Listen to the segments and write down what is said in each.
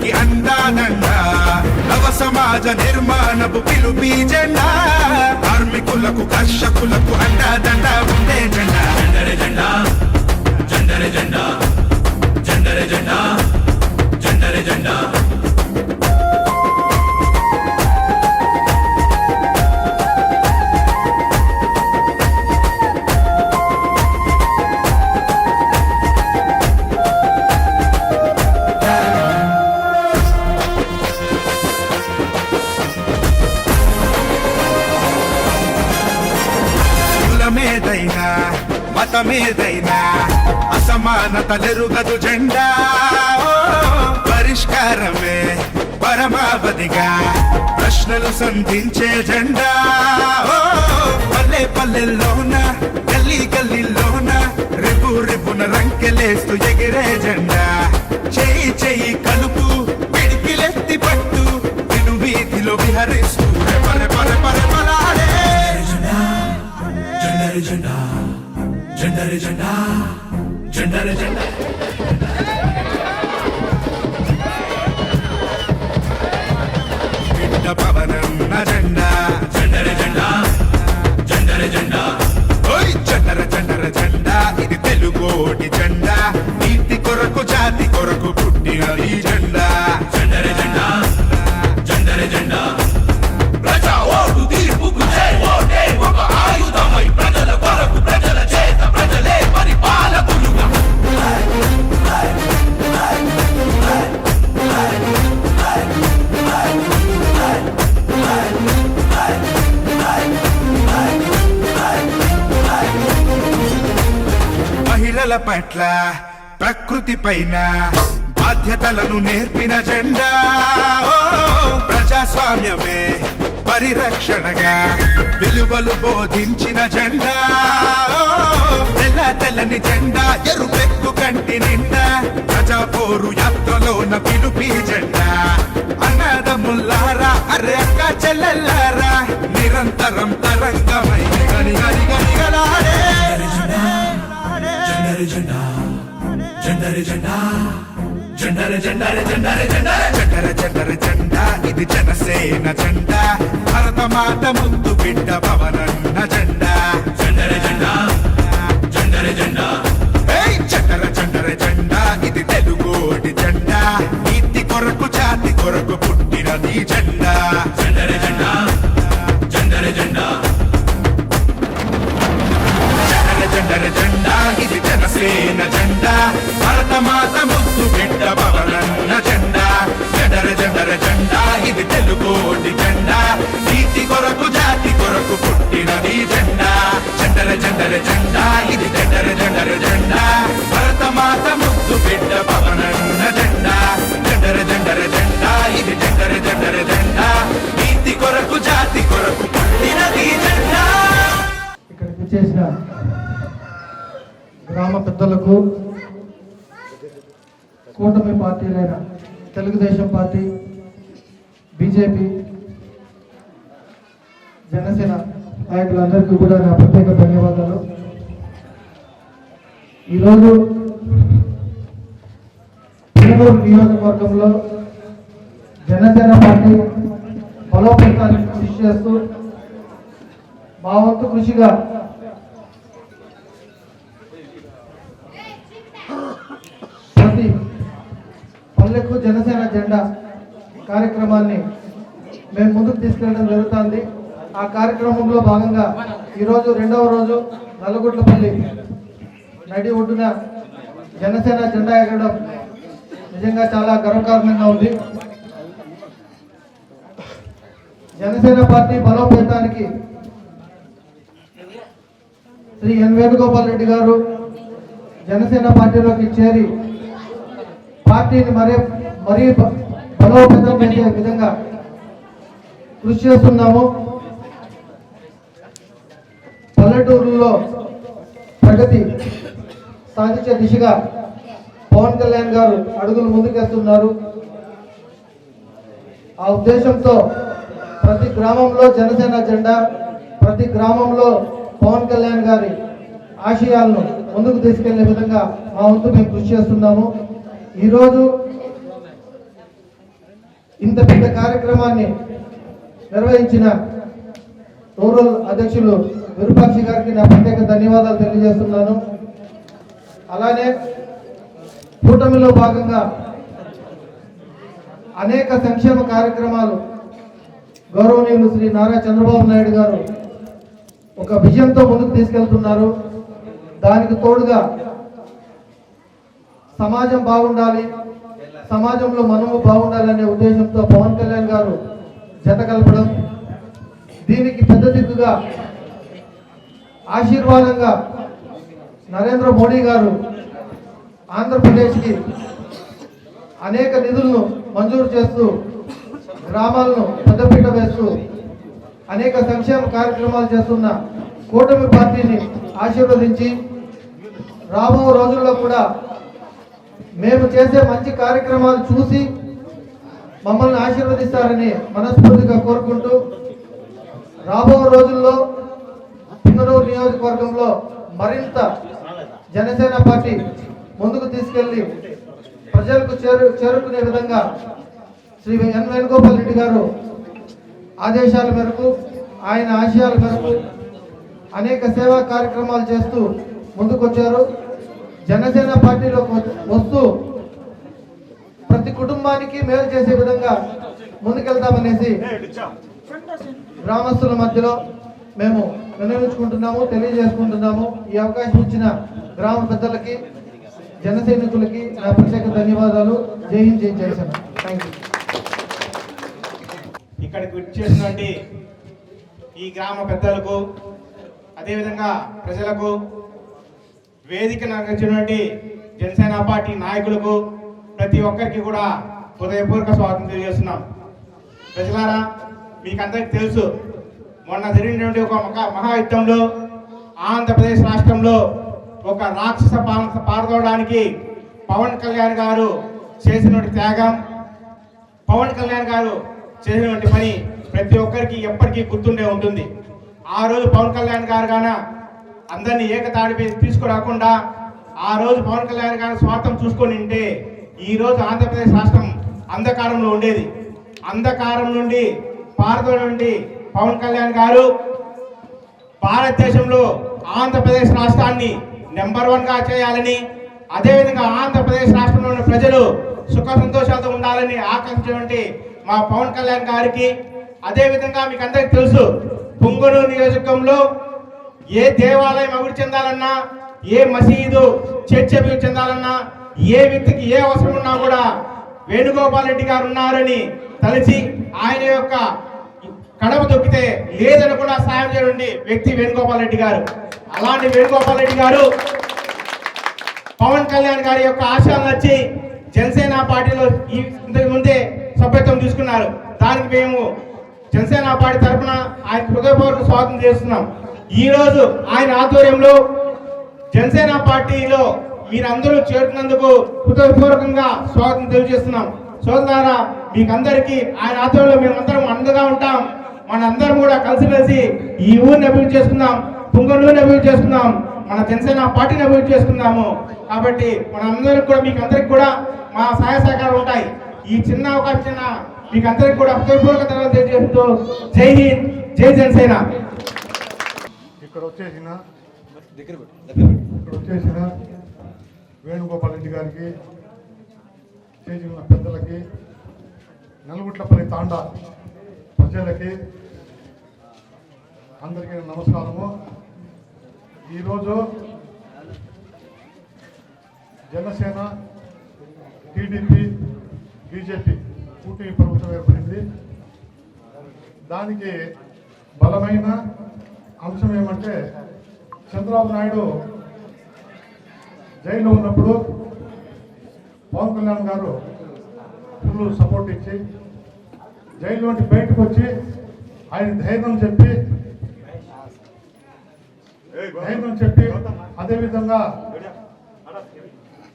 అందరికి అండాదండ నవ సమాజ నిర్మాణపు పిలుపి జెండా. కార్మికులకు కర్షకులకు అండాదండ ఉండే జెండా జెండా మతమేదైనా అసమానతలెరుగదు జెండా. పరిష్కారమే పరమావధిగా ప్రశ్నలు సంధించే జెండా. పల్లె పల్లెల్లోన గల్లీ గల్లీలోన రేపు రేపున రంకెలేస్తూ ఎగిరే జెండా. చేయి చేయి కలుపు పిడికిలెత్తి పట్టు విను వీధిలో విహరిస్తూ పర పర పర పలాడే జెండా జెండా. జెండరే జెండా జెండరే జెండా. బిడ్డ పవనన్న జెండా జెండరే జెండా జెండరే జెండా. ఓయ్ జెండర జెండర జెండా ఇది తెలుగోటి జెండా. నీతి కొరకు జాతి కొరకు పుట్టిన ఈ జెండా. పట్ల ప్రకృతి పైన బాధ్యతలను నేర్పిన జెండా. ప్రజాస్వామ్యమే పరిరక్షణగా విలువలు బోధించిన జెండా. తెల్ల తెల్లని జెండా ఎరుపెక్కు కంటి నిండా. ప్రజా పోరు యాత్రలోన పిలుపి జెండా. అన్నదముల్లారా అరే అక్క చెల్లెల్లారా నిరంతరం తరంగమై గని గని గని గలాడే. జెండరే జెండా జెండరే జెండా జెండరే జెండరే జెండరే జెండరే. జెండర జెండర జెండా ఇది జనసేన జెండా. భరత మాత ముద్దు బిడ్డ పవనన్న జెండా. జెండరే జెండా జెండరే జెండా. ఏయ్ జెండర జెండర జెండా ఇది తెలుగోడి జెండా. నీతి కొరకు జాతి కొరకు పుట్టినది ఈ జెండా. జనసేన జెండా భరత మాత ముద్దు బిడ్డ పవనన్న జెండా జడర జడర జెండా ఇది తెలుగోటి జెండా. నీతి కొరకు జాతి కొరకు పుట్టినది జెండా. జడర జడర జెండా ఇది జడర జడర జెండా. భరత మాత ముద్దు బిడ్డ పవనన్న జెండా. జడర జడర జెండా ఇది జడర జడర జెండా. నీతి కొరకు జాతి కొరకు పుట్టినది జెండా. ఇక్కడ చేసిన గ్రామ పెద్దలకు కూటమి పార్టీలైన తెలుగుదేశం పార్టీ బీజేపీ జనసేన నాయకులందరికీ కూడా నా ప్రత్యేక ధన్యవాదాలు. ఈరోజు పునూరు నియోజకవర్గంలో జనసేన పార్టీ బలోపేతానికి కృషి చేస్తూ మా వంతు కృషిగా పల్లెకు జనసేన జెండా కార్యక్రమాన్ని మేము ముందుకు తీసుకెళ్ళడం జరుగుతుంది. ఆ కార్యక్రమంలో భాగంగా ఈరోజు రెండవ రోజు నల్లగుట్లపల్లి నడి ఒడ్డున జనసేన జెండా ఎగరడం నిజంగా చాలా గర్వకారణంగా ఉంది. జనసేన పార్టీ బలోపేతానికి శ్రీ ఎన్ వేణుగోపాల్ రెడ్డి గారు జనసేన పార్టీలోకి చేరి పార్టీని మరే మరీ బలోపేతం చేసే విధంగా కృషి చేస్తున్నాము. పల్లెటూరులో ప్రగతి సాధించే దిశగా పవన్ కళ్యాణ్ గారు అడుగులు ముందుకేస్తున్నారు. ఆ ఉద్దేశంతో ప్రతి గ్రామంలో జనసేన జెండా ప్రతి గ్రామంలో పవన్ కళ్యాణ్ గారి ఆశయాలను ముందుకు తీసుకెళ్ళే విధంగా మా వంతు మేము కృషి చేస్తున్నాము. ఈరోజు ఇంత పెద్ద కార్యక్రమాన్ని నిర్వహించిన రూరల్ అధ్యక్షులు విరూపాక్షి గారికి నా ప్రత్యేక ధన్యవాదాలు తెలియజేస్తున్నాను. అలానే కూటమిలో భాగంగా అనేక సంక్షేమ కార్యక్రమాలు గౌరవనీయులు శ్రీ నారా చంద్రబాబు నాయుడు గారు ఒక విజయంతో ముందుకు తీసుకెళ్తున్నారు. దానికి తోడుగా సమాజం బాగుండాలి. సమాజంలో మనము బాగుండాలనే ఉద్దేశంతో పవన్ కళ్యాణ్ గారు జత కలపడం దీనికి పెద్ద దిక్కుగా ఆశీర్వాదంగా నరేంద్ర మోడీ గారు ఆంధ్రప్రదేశ్కి అనేక నిధులను మంజూరు చేస్తూ గ్రామాలను పెద్దపీట వేస్తూ అనేక సంక్షేమ కార్యక్రమాలు చేస్తున్న కూటమి పార్టీని ఆశీర్వదించి రాబో రోజుల్లో కూడా మేము చేసే మంచి కార్యక్రమాలు చూసి మమ్మల్ని ఆశీర్వదిస్తారని మనస్ఫూర్తిగా కోరుకుంటూ రాబో రోజుల్లో పుంగనూరు నియోజకవర్గంలో మరింత జనసేన పార్టీ ముందుకు తీసుకెళ్ళి ప్రజలకు చేరు చేరుకునే విధంగా శ్రీ ఎన్ వేణుగోపాల్ రెడ్డి గారు ఆదేశాల మేరకు ఆయన ఆశయాల మేరకు అనేక సేవా కార్యక్రమాలు చేస్తూ ముందుకొచ్చారు. జనసేన పార్టీలోకి వస్తూ ప్రతి కుటుంబానికి మేలు చేసే విధంగా ముందుకెళ్తామనేసి గ్రామస్తుల మధ్యలో మేము నిర్ణయించుకుంటున్నాము తెలియజేసుకుంటున్నాము. ఈ అవకాశం ఇచ్చిన గ్రామ పెద్దలకి జన సైనికులకి నా ప్రత్యేక ధన్యవాదాలు. జై హింద్ జై జయసేన థ్యాంక్ యూ ఇక్కడికి వచ్చేసినటువంటి ఈ గ్రామ పెద్దలకు అదేవిధంగా ప్రజలకు వేదిక నడిచినటువంటి జనసేన పార్టీ నాయకులకు ప్రతి ఒక్కరికి కూడా హృదయపూర్వక స్వాగతం తెలియజేస్తున్నాం. ప్రజలారా మీకందరికి తెలుసు మొన్న జరిగినటువంటి ఒక మహాయుద్ధంలో ఆంధ్రప్రదేశ్ రాష్ట్రంలో ఒక రాక్షస పాలన పారదోవడానికి పవన్ కళ్యాణ్ గారు చేసినటువంటి త్యాగం పవన్ కళ్యాణ్ గారు చేసినటువంటి పని ప్రతి ఒక్కరికి ఎప్పటికీ గుర్తుండే ఉంటుంది. ఆ రోజు పవన్ కళ్యాణ్ గారు గాన అందరినీ ఏకతాడిపై తీసుకురాకుండా ఆ రోజు పవన్ కళ్యాణ్ గారు స్వార్థం చూసుకొని ఉంటే ఈరోజు ఆంధ్రప్రదేశ్ రాష్ట్రం అంధకారంలో ఉండేది. అంధకారం నుండి భారత నుండి పవన్ కళ్యాణ్ గారు భారతదేశంలో ఆంధ్రప్రదేశ్ రాష్ట్రాన్ని నెంబర్ వన్గా చేయాలని అదేవిధంగా ఆంధ్రప్రదేశ్ రాష్ట్రంలో ఉన్న ప్రజలు సుఖ సంతోషాలతో ఉండాలని ఆకాంక్షించినటువంటి మా పవన్ కళ్యాణ్ గారికి అదేవిధంగా మీకు అందరికీ తెలుసు పొంగనూరు నియోజకవర్గంలో ఏ దేవాలయం అభివృద్ధి చెందాలన్నా ఏ మసీదు చర్చ్ అభివృద్ధి చెందాలన్నా ఏ వ్యక్తికి ఏ అవసరం ఉన్నా కూడా వేణుగోపాల్ రెడ్డి గారు ఉన్నారని తలిచి ఆయన యొక్క కడప దొక్కితే లేదనకుండా సాయం చేయండి వ్యక్తి వేణుగోపాల్ రెడ్డి గారు. అలాంటి వేణుగోపాల్ రెడ్డి గారు పవన్ కళ్యాణ్ గారి యొక్క ఆశయాలు నచ్చి జనసేన పార్టీలో ఈ ఇంతకు ముందే సభ్యత్వం తీసుకున్నారు. దానికి మేము జనసేన పార్టీ తరఫున ఆయన హృదయపూర్వక స్వాగతం చేస్తున్నాం. ఈరోజు ఆయన ఆధ్వర్యంలో జనసేన పార్టీలో మీరందరూ చేరుతున్నందుకు హృదయపూర్వకంగా స్వాగతం తెలియజేస్తున్నాం. సోదరా మీకందరికీ ఆయన ఆధ్వర్యంలో మేమందరం అండగా ఉంటాం. మనందరం కూడా కలిసిమెలిసి ఈ ఊరిని అభివృద్ధి చేసుకుందాం పుంగనూరుని అభివృద్ధి చేసుకుందాం మన జనసేన పార్టీని అభివృద్ధి చేసుకుందాము. కాబట్టి మనందరికి కూడా మీకు అందరికి కూడా మా సహాయ సహకారాలు ఉంటాయి. ఈ చిన్న అవకాశం చిన్న మీకు అందరికి కూడా హృదయపూర్వక తెలియజేస్తూ జై హింద్ జై జనసేన. ఇక్కడ వచ్చేసిన ఇక్కడ వచ్చేసిన వేణుగోపాల్ రెడ్డి గారికి చేసిన పెద్దలకి నలుగుట్లపల్లి తాండా ప్రజలకి అందరికీ నమస్కారము. ఈరోజు జనసేన టీడీపీ బీజేపీ కూటమి ప్రభుత్వం ఏర్పడింది. దానికి బలమైన అంశం ఏమంటే చంద్రబాబు నాయుడు జైల్లో ఉన్నప్పుడు పవన్ కళ్యాణ్ గారు ఫుల్ సపోర్ట్ ఇచ్చి జైలు నుండి బయటకు వచ్చి ఆయన ధైర్యం చెప్పి ధైర్యం చెప్పి అదేవిధంగా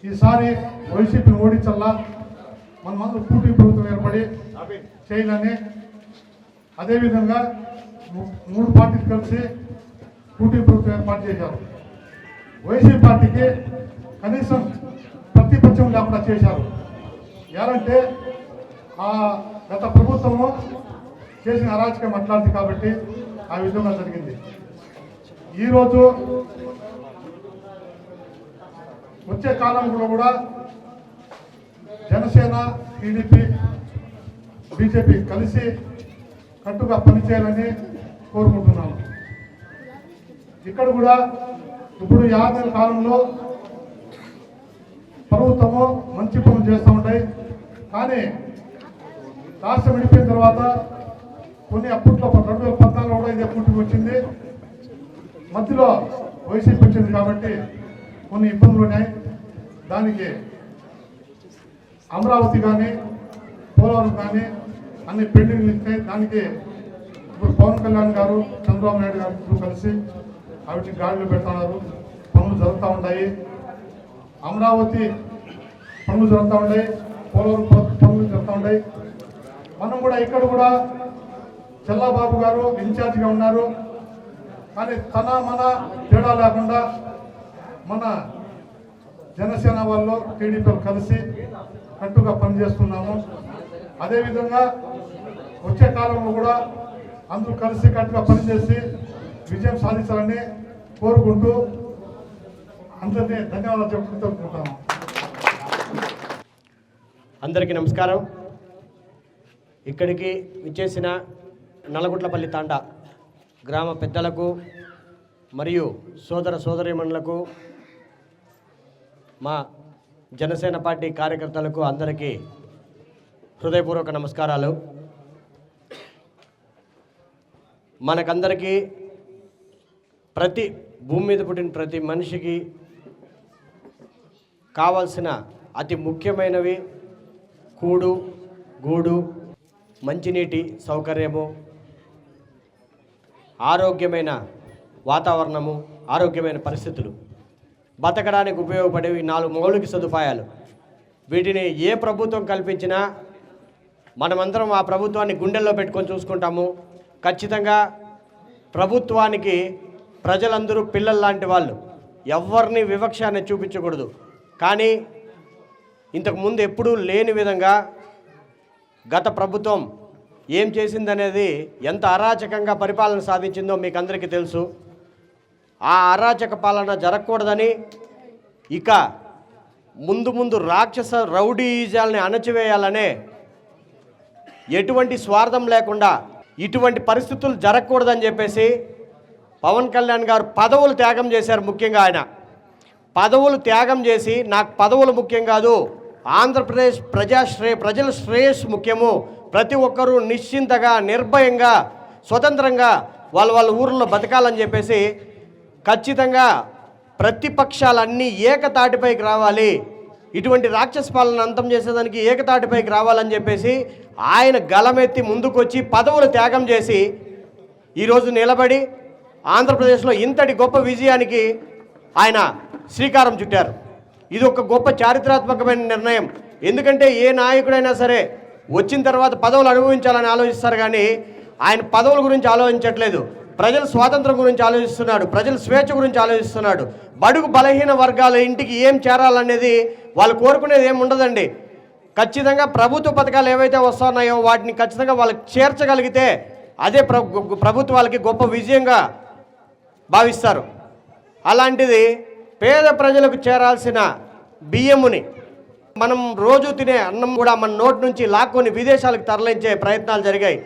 ఈసారి వైసీపీని ఓడించల్లా మనమందరూ కూటమి ప్రభుత్వం ఏర్పడి చేయాలని అదేవిధంగా మూడు పార్టీలు కలిసి కూటమి ప్రభుత్వం ఏర్పాటు చేశారు. వైసీపీ పార్టీకి కనీసం ప్రతిపక్షం లేకుండా చేశారు. ఎలాంటే ఆ గత ప్రభుత్వము చేసిన అరాచకం మాట్లాడింది కాబట్టి ఆ విధంగా జరిగింది. ఈరోజు వచ్చే కాలంలో కూడా జనసేన టీడీపీ బీజేపీ కలిసి కట్టుగా పనిచేయాలని కోరుకుంటున్నాను ఇక్కడ కూడా ఇప్పుడు యాభై కాలంలో ప్రభుత్వము మంచి పనులు చేస్తూ ఉంటాయి. కానీ రాష్ట్రం విడిపోయిన తర్వాత కొన్ని అప్పట్లో రెండు వేల పద్నాలుగులో కూడా ఇదే పుట్టుకు వచ్చింది. మధ్యలో వైసీపీ వచ్చింది కాబట్టి కొన్ని ఇబ్బందులు ఉన్నాయి. దానికి అమరావతి కానీ పోలవరం కానీ అన్ని పెండింగ్లు ఇస్తాయి దానికి ఇప్పుడు పవన్ కళ్యాణ్ గారు చంద్రబాబు నాయుడు గారు కలిసి వాటిని గాడిలో పెడుతున్నారు. పనులు జరుగుతూ ఉన్నాయి. అమరావతి పనులు జరుగుతూ ఉన్నాయి. పోలవరం పనులు జరుగుతూ ఉన్నాయి. మనం కూడా ఇక్కడ కూడా చెల్లాబాబు గారు ఇన్ఛార్జిగా ఉన్నారు. కానీ తన మన తేడా లేకుండా మన జనసేన వాళ్ళు టీడీపీలు కలిసి కట్టుగా పనిచేస్తున్నాము. అదేవిధంగా వచ్చే కాలంలో కూడా అందరూ కలిసి కట్టుగా పనిచేసి విజయం సాధించాలని కోరుకుంటూ అందరినీ ధన్యవాదాలు చెప్పుకుంటూ అందరికీ నమస్కారం. ఇక్కడికి విచ్చేసిన నల్లగుట్లపల్లి తాండా గ్రామ పెద్దలకు మరియు సోదర సోదరీమణులకు మా జనసేన పార్టీ కార్యకర్తలకు అందరికీ హృదయపూర్వక నమస్కారాలు. మనకందరికీ ప్రతి భూమి మీద పుట్టిన ప్రతి మనిషికి కావాల్సిన అతి ముఖ్యమైనవి కూడు గూడు మంచినీటి సౌకర్యము ఆరోగ్యమైన వాతావరణము ఆరోగ్యమైన పరిస్థితులు. బతకడానికి ఉపయోగపడేవి నాలుగు మౌలిక సదుపాయాలు. వీటిని ఏ ప్రభుత్వం కల్పించినా మనమందరం ఆ ప్రభుత్వాన్ని గుండెల్లో పెట్టుకొని చూసుకుంటాము. ఖచ్చితంగా ప్రభుత్వానికి ప్రజలందరూ పిల్లలు లాంటి వాళ్ళు ఎవరిని వివక్ష అనేది చూపించకూడదు. కానీ ఇంతకుముందు ఎప్పుడూ లేని విధంగా గత ప్రభుత్వం ఏం చేసిందనేది ఎంత అరాచకంగా పరిపాలన సాధించిందో మీకు అందరికీ తెలుసు. ఆ అరాచక పాలన జరగకూడదని ఇక ముందు ముందు రాక్షస రౌడీజాల్ని అణచివేయాలనే ఎటువంటి స్వార్థం లేకుండా ఇటువంటి పరిస్థితులు జరగకూడదని చెప్పేసి పవన్ కళ్యాణ్ గారు పదవులు త్యాగం చేశారు ముఖ్యంగా ఆయన. పదవులు త్యాగం చేసి నాకు పదవులు ముఖ్యం కాదు ఆంధ్రప్రదేశ్ ప్రజాశ్రే ప్రజల శ్రేయస్సు ముఖ్యము. ప్రతి ఒక్కరూ నిశ్చింతగా నిర్భయంగా స్వతంత్రంగా వాళ్ళ వాళ్ళ ఊర్లో బతకాలని చెప్పేసి ఖచ్చితంగా ప్రతిపక్షాలన్నీ ఏకతాటిపైకి రావాలి. ఇటువంటి రాక్షస పాలన అంతం చేసేదానికి ఏకతాటిపైకి రావాలని చెప్పేసి ఆయన గలమెత్తి ముందుకొచ్చి పదవులు త్యాగం చేసి ఈరోజు నిలబడి ఆంధ్రప్రదేశ్లో ఇంతటి గొప్ప విజయానికి ఆయన శ్రీకారం చుట్టారు. ఇది ఒక గొప్ప చారిత్రాత్మకమైన నిర్ణయం. ఎందుకంటే ఏ నాయకుడైనా సరే వచ్చిన తర్వాత పదవులు అనుభవించాలని ఆలోచిస్తారు కానీ ఆయన పదవుల గురించి ఆలోచించట్లేదు. ప్రజల స్వాతంత్రం గురించి ఆలోచిస్తున్నాడు ప్రజల స్వేచ్ఛ గురించి ఆలోచిస్తున్నాడు. బడుగు బలహీన వర్గాల ఇంటికి ఏం చేరాలనేది వాళ్ళు కోరుకునేది ఏమి ఉండదండి. ఖచ్చితంగా ప్రభుత్వ పథకాలు ఏవైతే వస్తున్నాయో వాటిని ఖచ్చితంగా వాళ్ళకి చేర్చగలిగితే అదే ప్రభుత్వాలకి గొప్ప విజయంగా భావిస్తారు. అలాంటిది పేద ప్రజలకు చేరాల్సిన బియ్యముని మనం రోజు తినే అన్నం కూడా మన నోటి నుంచి లాక్కొని విదేశాలకు తరలించే ప్రయత్నాలు జరిగాయి.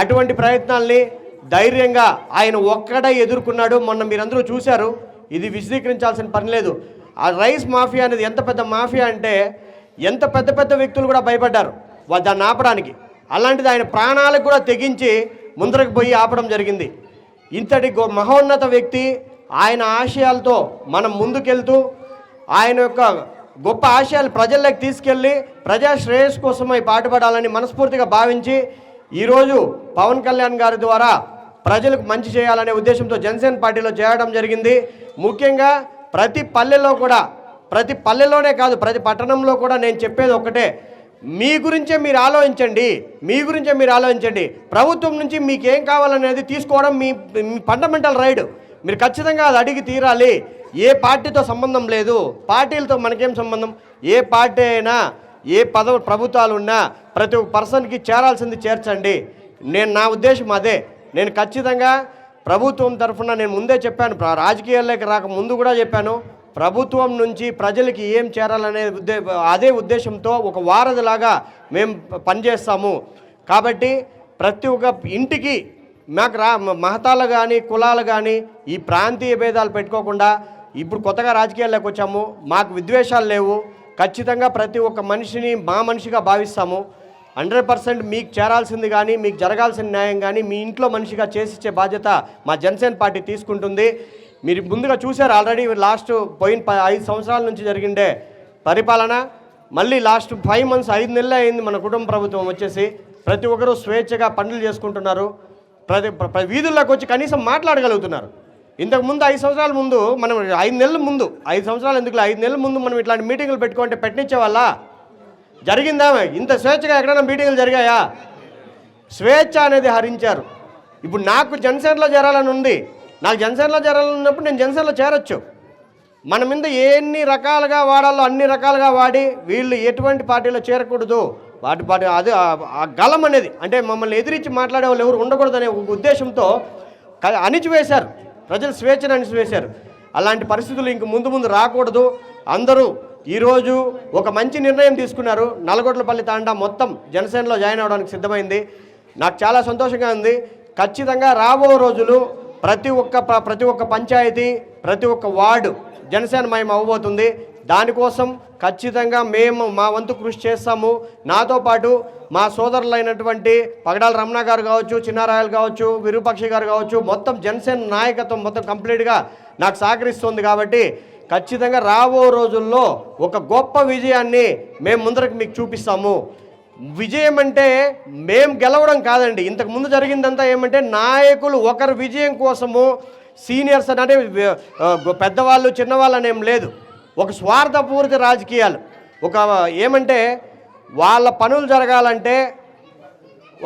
అటువంటి ప్రయత్నాల్ని ధైర్యంగా ఆయన ఒక్కడే ఎదుర్కొన్నాడు. మొన్న మీరందరూ చూశారు. ఇది విశదీకరించాల్సిన పని లేదు. ఆ రైస్ మాఫియా అనేది ఎంత పెద్ద మాఫియా అంటే ఎంత పెద్ద పెద్ద వ్యక్తులు కూడా భయపడ్డారు వాళ్ళు దాన్ని ఆపడానికి. అలాంటిది ఆయన ప్రాణాలకు కూడా తెగించి ముందరకు పోయి ఆపడం జరిగింది. ఇంతటి గొ మహోన్నత వ్యక్తి ఆయన ఆశయాలతో మనం ముందుకెళ్తూ ఆయన యొక్క గొప్ప ఆశయాలు ప్రజల్లోకి తీసుకెళ్ళి ప్రజా శ్రేయస్సు కోసమై పాటుపడాలని మనస్ఫూర్తిగా భావించి ఈరోజు పవన్ కళ్యాణ్ గారి ద్వారా ప్రజలకు మంచి చేయాలనే ఉద్దేశంతో జనసేన పార్టీలో చేరడం జరిగింది. ముఖ్యంగా ప్రతి పల్లెలో కూడా ప్రతి పల్లెలోనే కాదు ప్రతి పట్టణంలో కూడా నేను చెప్పేది ఒకటే మీ గురించే మీరు ఆలోచించండి. మీ గురించే మీరు ఆలోచించండి. ప్రభుత్వం నుంచి మీకు ఏం కావాలనేది తీసుకోవడం మీ మీ ఫండమెంటల్ రైడ్ మీరు ఖచ్చితంగా అది అడిగి తీరాలి. ఏ పార్టీతో సంబంధం లేదు. పార్టీలతో మనకేం సంబంధం? ఏ పార్టీ అయినా ఏ పదవి ప్రభుత్వాలు ఉన్నా ప్రతి ఒక్క పర్సన్కి చేరాల్సింది చేర్చండి. నేను నా ఉద్దేశం అదే. నేను ఖచ్చితంగా ప్రభుత్వం తరఫున నేను ముందే చెప్పాను రాజకీయాల్లోకి రాక ముందు కూడా చెప్పాను ప్రభుత్వం నుంచి ప్రజలకి ఏం చేరాలనే ఉద్దే అదే ఉద్దేశంతో ఒక వారధిలాగా మేము పనిచేస్తాము. కాబట్టి ప్రతి ఒక్క ఇంటికి మాకు రా మహతాలు కానీ కులాలు కానీ ఈ ప్రాంతీయ భేదాలు పెట్టుకోకుండా ఇప్పుడు కొత్తగా రాజకీయాల్లోకి వచ్చాము మాకు విద్వేషాలు లేవు ఖచ్చితంగా ప్రతి ఒక్క మనిషిని మా మనిషిగా భావిస్తాము. హండ్రెడ్ పర్సెంట్ మీకు చేరాల్సింది కానీ మీకు జరగాల్సిన న్యాయం కానీ మీ ఇంట్లో మనిషిగా చేసిచ్చే బాధ్యత మా జనసేన పార్టీ తీసుకుంటుంది. మీరు ముందుగా చూశారు ఆల్రెడీ లాస్ట్ పోయిన ఐదు సంవత్సరాల నుంచి జరిగిండే పరిపాలన. మళ్ళీ లాస్ట్ ఫైవ్ మంత్స్ ఐదు నెలలే అయింది మన కుటుంబ ప్రభుత్వం వచ్చేసి. ప్రతి ఒక్కరూ స్వేచ్ఛగా పనులు చేసుకుంటున్నారు. ప్రతి వీధుల్లోకి వచ్చి కనీసం మాట్లాడగలుగుతున్నారు. ఇంతకు ముందు ఐదు సంవత్సరాల ముందు మనం ఐదు నెలల ముందు ఐదు సంవత్సరాలు ఎందుకు ఐదు నెలల ముందు మనం ఇట్లాంటి మీటింగులు పెట్టుకుంటే పెట్టించే వాళ్ళ జరిగిందా? ఇంత స్వేచ్ఛగా ఎక్కడైనా మీటింగ్లు జరిగాయా? స్వేచ్ఛ అనేది హరించారు. ఇప్పుడు నాకు జనసేనలో చేరాలని ఉంది. నాకు జనసేనలో చేరాలని ఉన్నప్పుడు నేను జనసేనలో చేరొచ్చు. మన మీద ఎన్ని రకాలుగా వాడాలో అన్ని రకాలుగా వాడి వీళ్ళు ఎటువంటి పార్టీలో చేరకూడదు. వాటి పార్టీ అది ఆ- గలం అనేది అంటే మమ్మల్ని ఎదిరించి మాట్లాడే వాళ్ళు ఎవరు ఉండకూడదనే ఒక ఉద్దేశంతో క- అణిచివేశారు. ప్రజలు స్వేచ్ఛను అణిచివేశారు. అలాంటి పరిస్థితులు ఇంక ముందు ముందు రాకూడదు. అందరూ ఈరోజు ఒక మంచి నిర్ణయం తీసుకున్నారు. నల్గొండలపల్లి తాండా మొత్తం జనసేనలో జాయిన్ అవ్వడానికి సిద్ధమైంది. నాకు చాలా సంతోషంగా ఉంది. ఖచ్చితంగా రాబో రోజులు ప్రతి ఒక్క ప- ప్రతి ఒక్క పంచాయతీ ప్రతి ఒక్క వార్డు జనసేన మయం అవ్వబోతుంది. దానికోసం ఖచ్చితంగా మేము మా వంతు కృషి చేస్తాము. నాతో పాటు మా సోదరులైనటువంటి పగడాల రమణ గారు కావచ్చు చిన్నారాయలు కావచ్చు విరూపాక్షి గారు కావచ్చు మొత్తం జనసేన నాయకత్వం మొత్తం కంప్లీట్గా నాకు సహకరిస్తుంది కాబట్టి ఖచ్చితంగా రాబో రోజుల్లో ఒక గొప్ప విజయాన్ని మేము ముందరకు మీకు చూపిస్తాము. విజయం అంటే మేము గెలవడం కాదండి. ఇంతకు ముందు జరిగిందంతా ఏమంటే నాయకులు ఒకరి విజయం కోసము సీనియర్స్ అని అంటే పెద్దవాళ్ళు చిన్నవాళ్ళు అనేం లేదు. ఒక స్వార్థపూరిత రాజకీయాలు. ఒక ఏమంటే వాళ్ళ పనులు జరగాలంటే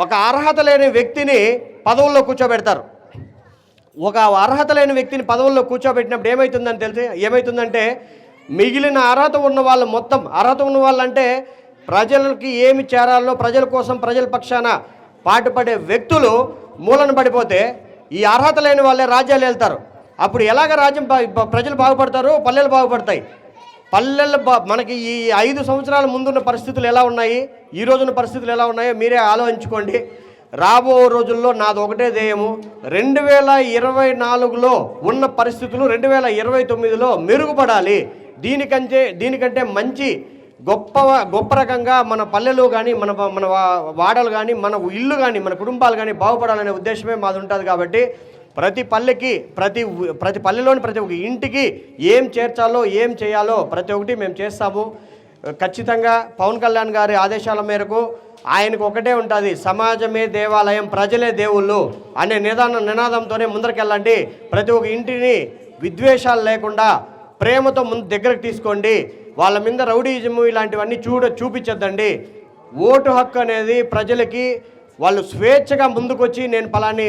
ఒక అర్హత లేని వ్యక్తిని పదవుల్లో కూర్చోబెడతారు. ఒక అర్హత లేని వ్యక్తిని పదవుల్లో కూర్చోబెట్టినప్పుడు ఏమవుతుందని తెలిసి ఏమవుతుందంటే మిగిలిన అర్హత ఉన్న వాళ్ళు మొత్తం అర్హత ఉన్న వాళ్ళంటే ప్రజలకి ఏమి చేరాలో ప్రజల కోసం ప్రజల పక్షాన పాటుపడే వ్యక్తులు మూలన పడిపోతే ఈ అర్హత లేని వాళ్ళే రాజ్యాలు వెళ్తారు. అప్పుడు ఎలాగ రాజ్యం ప్రజలు బాగుపడతారు? పల్లెలు బాగుపడతాయి. పల్లెల్లో మనకి ఈ ఐదు సంవత్సరాల ముందున్న పరిస్థితులు ఎలా ఉన్నాయి? ఈ రోజున పరిస్థితులు ఎలా ఉన్నాయో మీరే ఆలోచించుకోండి. రాబో రోజుల్లో నాది ఒకటే ధ్యేయము. రెండు వేల ఇరవై నాలుగులో ఉన్న పరిస్థితులు రెండు వేల ఇరవై తొమ్మిదిలో మెరుగుపడాలి. దీనికంటే దీనికంటే మంచి గొప్ప గొప్ప రకంగా మన పల్లెలు కానీ మన మన వాడలు కానీ మన ఇల్లు కానీ మన కుటుంబాలు కానీ బాగుపడాలనే ఉద్దేశమే మాది ఉంటుంది కాబట్టి ప్రతి పల్లెకి ప్రతి ప్రతి పల్లెలోని ప్రతి ఒక్క ఇంటికి ఏం చేర్చాలో ఏం చేయాలో ప్రతి ఒక్కటి మేము చేస్తాము. ఖచ్చితంగా పవన్ కళ్యాణ్ గారి ఆదేశాల మేరకు ఆయనకు ఒకటే ఉంటుంది సమాజమే దేవాలయం ప్రజలే దేవుళ్ళు అనే నిదాన నినాదంతోనే ముందరికెళ్ళండి. ప్రతి ఒక్క ఇంటిని విద్వేషాలు లేకుండా ప్రేమతో ముందు దగ్గరకు తీసుకోండి. వాళ్ళ మీద రౌడీజము ఇలాంటివన్నీ చూడ చూపించద్దండి. ఓటు హక్కు అనేది ప్రజలకి వాళ్ళు స్వేచ్ఛగా ముందుకొచ్చి నేను పలాని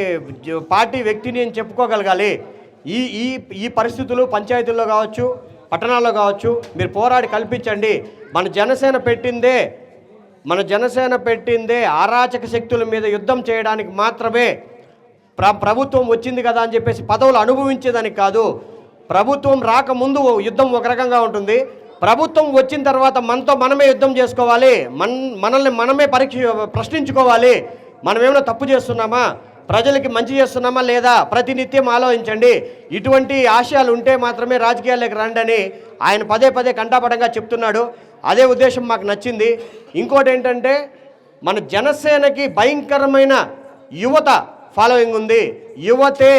పార్టీ వ్యక్తిని అని చెప్పుకోగలగాలి. ఈ ఈ ఈ పరిస్థితులు పంచాయతీల్లో కావచ్చు పట్టణాల్లో కావచ్చు మీరు పోరాడి కల్పించండి. మన జనసేన పెట్టిందే మన జనసేన పెట్టిందే అరాచక శక్తుల మీద యుద్ధం చేయడానికి మాత్రమే ప్ర ప్రభుత్వం వచ్చింది కదా అని చెప్పేసి పదవులు అనుభవించేదానికి కాదు. ప్రభుత్వం రాకముందు యుద్ధం ఒక రకంగా ఉంటుంది. ప్రభుత్వం వచ్చిన తర్వాత మనతో మనమే యుద్ధం చేసుకోవాలి. మన మనల్ని మనమే పరీక్ష ప్రశ్నించుకోవాలి. మనం ఏమైనా తప్పు చేస్తున్నామా? ప్రజలకి మంచి చేస్తున్నామా లేదా ప్రతినిత్యం ఆలోచించండి. ఇటువంటి ఆశయాలు ఉంటే మాత్రమే రాజకీయాల్లోకి రండి ఆయన పదే పదే కంటాపడంగా చెప్తున్నాడు. అదే ఉద్దేశం మాకు నచ్చింది. ఇంకోటి ఏంటంటే మన జనసేనకి భయంకరమైన యువత ఫాలోయింగ్ ఉంది. యువతే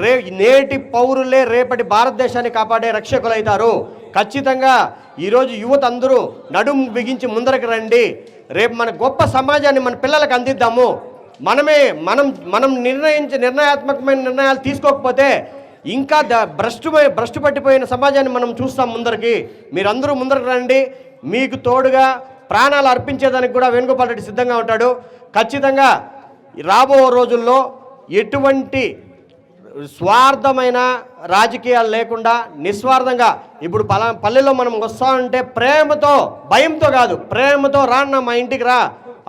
రే నేటి పౌరులే రేపటి భారతదేశాన్ని కాపాడే రక్షకులైతారు ఖచ్చితంగా ఈరోజు యువత అందరూ నడుము బిగించి ముందరకు రండి. రేపు మన గొప్ప సమాజాన్ని మన పిల్లలకు అందిద్దాము. మనమే మనం మనం నిర్ణయించే నిర్ణయాత్మకమైన నిర్ణయాలు తీసుకోకపోతే ఇంకా ద భ్రష్టు భ్రష్టు పట్టిపోయిన సమాజాన్ని మనం చూస్తాం ముందరికి. మీరందరూ ముందరకు రండి. మీకు తోడుగా ప్రాణాలు అర్పించేదానికి కూడా వేణుగోపాల్ రెడ్డి సిద్ధంగా ఉంటాడు. ఖచ్చితంగా రాబో రోజుల్లో ఎటువంటి స్వార్థమైన రాజకీయాలు లేకుండా నిస్వార్థంగా ఇప్పుడు పలా పల్లెలో మనం వస్తామంటే ప్రేమతో భయంతో కాదు ప్రేమతో రాన్న మా ఇంటికి రా.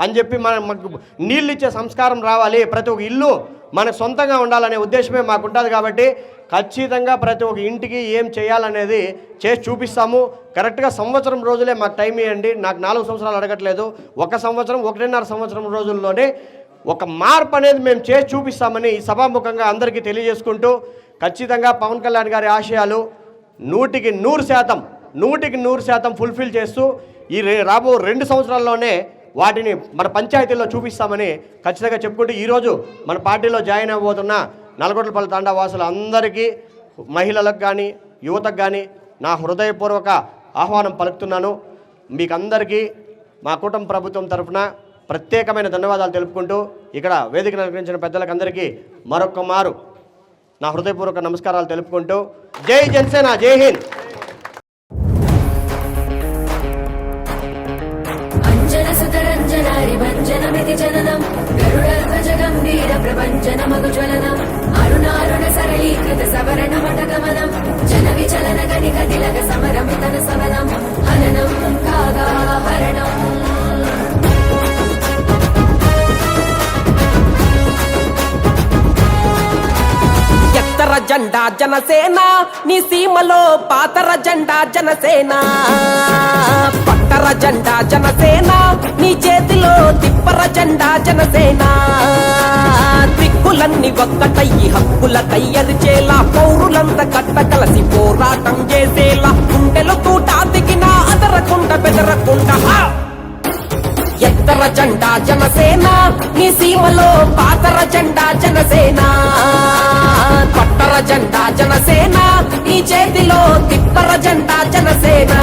అని చెప్పి మన మాకు నీళ్ళు ఇచ్చే సంస్కారం రావాలి. ప్రతి ఒక్క ఇల్లు మన సొంతంగా ఉండాలనే ఉద్దేశమే మాకు ఉంటుంది కాబట్టి ఖచ్చితంగా ప్రతి ఒక్క ఇంటికి ఏం చేయాలనేది చేసి చూపిస్తాము. కరెక్ట్గా సంవత్సరం రోజులే మాకు టైం ఇవ్వండి. నాకు నాలుగు సంవత్సరాలు అడగట్లేదు. ఒక సంవత్సరం ఒకటిన్నర సంవత్సరం రోజుల్లోనే ఒక మార్పు అనేది మేము చేసి చూపిస్తామని ఈ సభాముఖంగా అందరికీ తెలియజేసుకుంటూ ఖచ్చితంగా పవన్ కళ్యాణ్ గారి ఆశయాలు నూటికి నూరు శాతం నూటికి నూరు శాతం ఫుల్ఫిల్ చేస్తూ ఈ రే రాబో రెండు సంవత్సరాల్లోనే వాటిని మన పంచాయతీల్లో చూపిస్తామని ఖచ్చితంగా చెప్పుకుంటూ ఈరోజు మన పార్టీలో జాయిన్ అవ్వబోతున్న నల్గొండపల్లి తాండా వాసులు అందరికీ మహిళలకు కానీ యువతకు కానీ నా హృదయపూర్వక ఆహ్వానం పలుకుతున్నాను. మీకు అందరికీ మా కుటుంబ ప్రభుత్వం తరఫున ప్రత్యేకమైన ధన్యవాదాలు తెలుపుకుంటూ ఇక్కడ వేదిక నిర్వహించిన పెద్దలకందరికీ అందరికీ మారు నా హృదయపూర్వక నమస్కారాలు తెలుపుకుంటూ. జై జనసేన జై హింద్! భంజనమితి జననం. గరుడర్భజ గంభీర ప్రపంచన మగుజ్వలనం అరుణారుణ సరళీకృత సవరణ మటగమనం జన విచలన గణిక తిలక సమరమితన సవనం హననం కాగా హరణం. ఎత్తర జెండా జనసేన నీ సీమలో పాతర జెండా జనసేన. తిప్పర జెండా జనసేన. నీ చేతిలో తిప్పర జెండా జనసేన. దిక్కులన్నీ ఒక్కటయ్యి హక్కుల కయ్యరిచేలా పౌరులంత కట్ట కలసి పోరాటం చేసేలా. గుండెలు తూట దిగిన అదరకుండ బెదరకుండ. ఎత్తర జెండా జనసేన. నీ సీమలో పాతర జెండా జనసేన. పట్టర జెండా జనసేన. నీ చేతిలో తిప్పర జెండా జనసేన.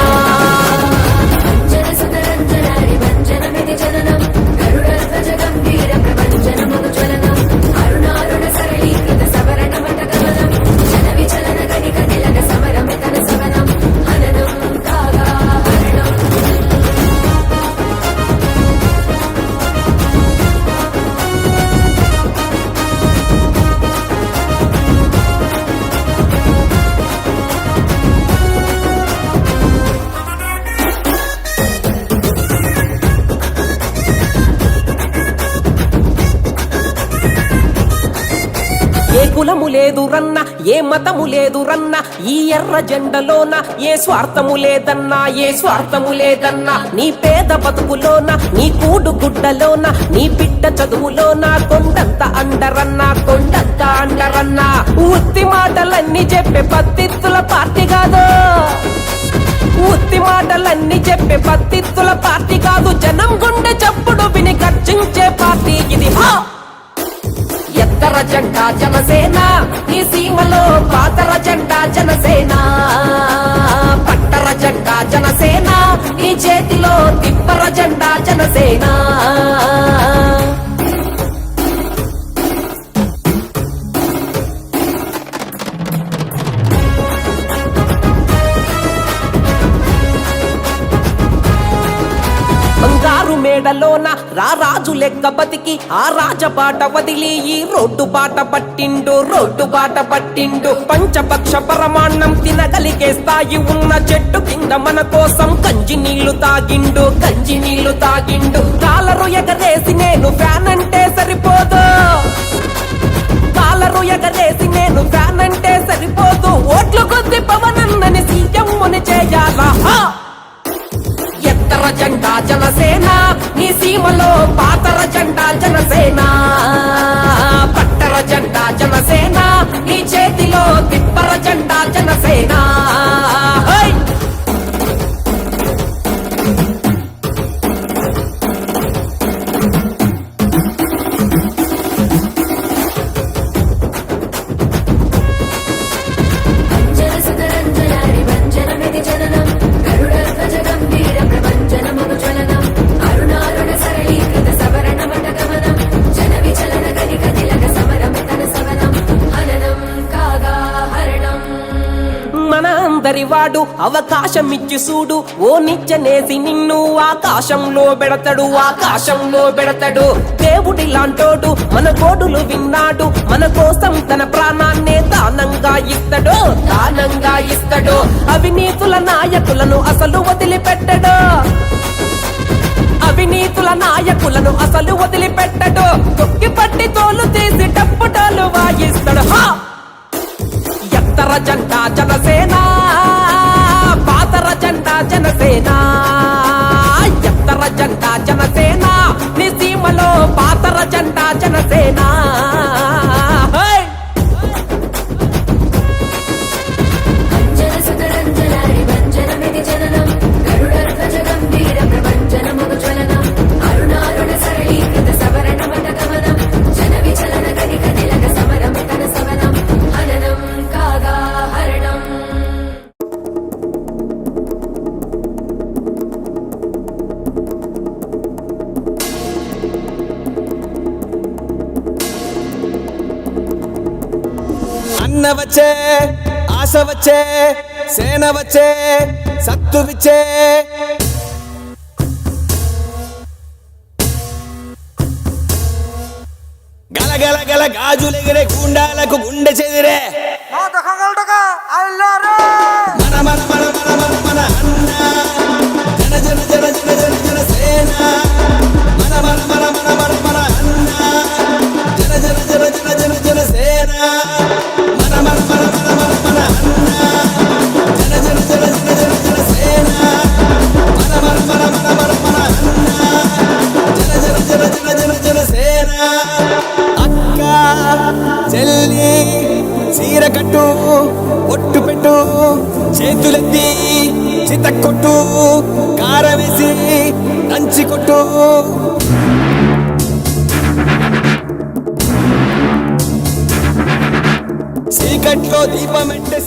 కులము లేదు రన్న ఏ మతము లేదు రన్న ఈ ఎర్ర జెండలోన ఏ స్వార్థము లేదన్నా ఏ స్వార్థము లేదన్నా నీ పేద బతుకులోన నీ కూడు గుడ్డలోన నీ బిడ్డ చదువులోన కొండంత అండరన్నా కొండంత అండరన్నా. ఉత్తి మాటలన్నీ చెప్పే పత్తిత్తుల పార్టీ కాదు. ఉత్తి మాటలన్నీ చెప్పే పత్తిత్తుల పార్టీ కాదు. జనం గుండె చప్పుడు విని గర్జించే పార్టీ ఇది. హా! ఎత్తర జంట జనసేన ఈ సీమలో పాతర జంట జనసేన. పట్టర జంట జనసేన ఈ చేతిలో తిప్పర జంట జనసేన. మేడలోన రారాజు లెక్క బతికి ఆ రాజబాట వదిలి ఈ రోడ్డు బాట పట్టిండు రోడ్డు బాట పట్టిండు. పంచపక్ష పరమాన్నం తినగలిగే స్థాయి ఉన్న చెట్టు కింద మన కోసం కంజి నీళ్ళు తాగిండు కంజి నీళ్ళు తాగిండు. కాలరు ఎగరేసి నేను ఫ్యాన్ అంటే సరిపోదు. కాలరు ఎగరేసి నేను ఫ్యాన్ అంటే సరిపోదు. ఓట్లు కొద్ది పవనన్నని సీఎంని చేయాలా? హా! జెండా జనసేన నీ సీమలో పాతర జెండా జనసేన పట్టర జెండా జనసేన నీ చేతిలో తిప్పర జెండా జనసేన అవకాశం ఇచ్చి చూడు ఓ నిచ్చనేసి నిన్ను ఆకాశంలో పెడతాడు ఆకాశంలో పెడతాడు దేవుడి లాంటోడు మన కోడులు విన్నాడు మన కోసం తన ప్రాణాన్నే దానంగా ఇస్తాడు దానంగా ఇస్తాడు. అవినీతుల నాయకులను అసలు వదిలిపెట్టడు. అవినీతుల నాయకులను అసలు వదిలిపెట్టడు. తొక్కి పట్టి తోలు తీసి టప్పుటాలు వాయిస్తాడు. ఎత్తర జంట జనసేనా జనసేన వచ్చే సేన వచ్చే సత్తు విచ్చే. గలగల గల గాజులెగిరే గుండాలకు గుండె చెదిరే. చెల్లి చీర కట్టు ఒట్టు పెట్టు చేతులెత్తి చిత కొట్టు కారవేసి దంచి కొట్టు. చీకట్లో దీపం అంటే